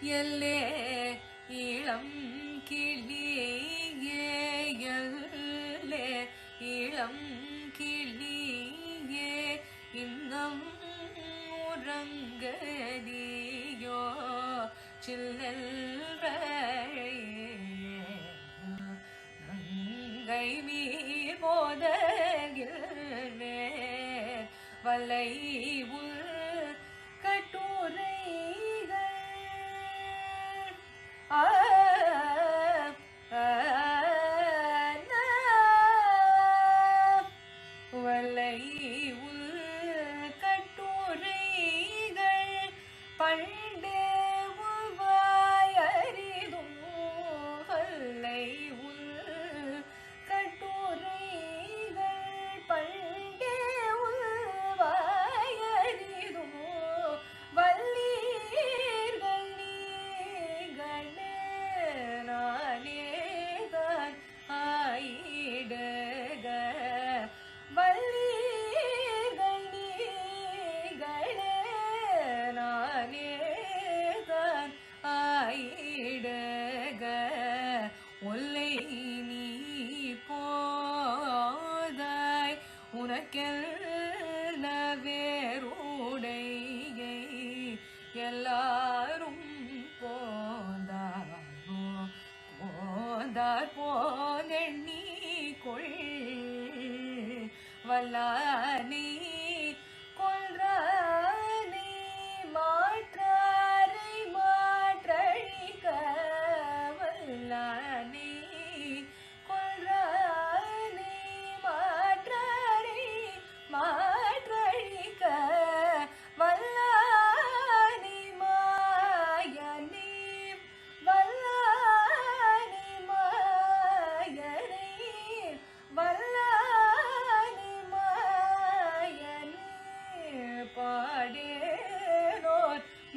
எல்லே இளம் கிளியே இளம் கிளியே இன்னம் உறங்கதியோ சில்லல் கை மீர் போதகில் வலை உள் ஒல்லை நீ போதாய் உனக்கெல்ல வேறுடையை? எல்லாரும் போந்தாரோ போந்தார் போதெண்ணி கொள். வல்லார்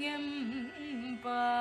tiempo.